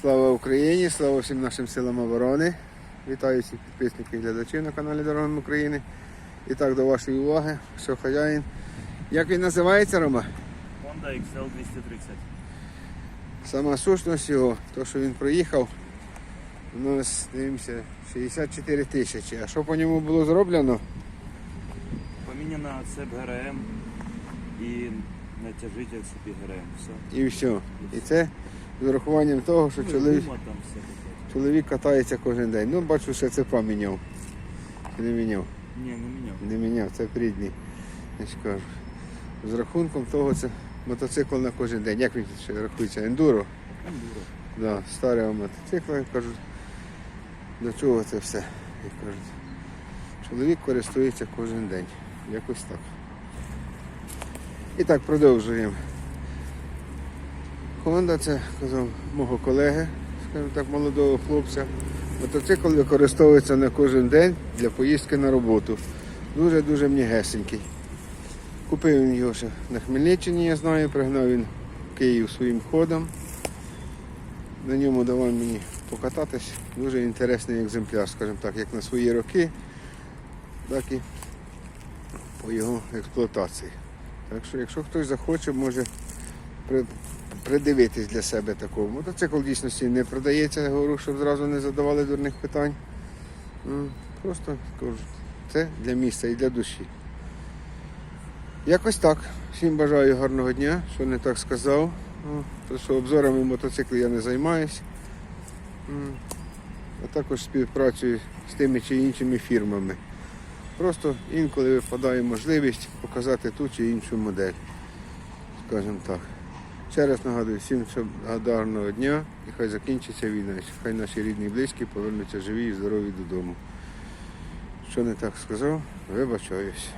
Слава Україні, слава всім нашим силам оборони. Вітаю всіх підписників і глядачів на каналі Дорогам України. І так, до вашої уваги, що хазяїн. Як він називається, Рома? Honda XL 230. Сама сущність його, то що він проїхав, у нас дивимося 64 тисячі. А що по ньому було зроблено? Поміняна цеп ГРМ і натяжитель цепі ГРМ. Все. І все. І це з урахуванням того, що Ну, чоловік, чоловік катається кожен день. Ну, бачу, що це поміняв. Чи не міняв? Ні, не міняв. Не міняв, це прідній. Я ж кажу. З рахунком того, це мотоцикл на кожен день. Як він ще рахується? Ендуро? Ендуро. Да, старого мотоцикла, як кажуть. До чого це все? Як кажуть. Чоловік користується кожен день. Якось так. І так, продовжуємо. Honda це казав мого колеги, скажімо так, молодого хлопця. Мотоцикл використовується на кожен день для поїздки на роботу. Дуже-дуже м'ягесенький. Купив він його ще на Хмельниччині, я знаю, пригнав він Київ своїм ходом. На ньому давав мені покататись. Дуже інтересний екземпляр, скажімо так, як на свої роки, так і по його експлуатації. Так що, якщо хтось захоче, може придивитись для себе такого. Мотоцикл дійсності не продається, я говорю, щоб зразу не задавали дурних питань. Просто кажу, це для місця і для душі. Якось так. Всім бажаю гарного дня, що не так сказав. Ну, То що обзорами мотоциклів я не займаюсь. М, А також співпрацюю з тими чи іншими фірмами. Просто інколи випадає можливість показати ту чи іншу модель. Скажімо так. Ще раз нагадую всім гарного дня і хай закінчиться війна. Хай наші рідні і близькі повернуться живі і здорові додому. Що не так сказав, вибачаюсь.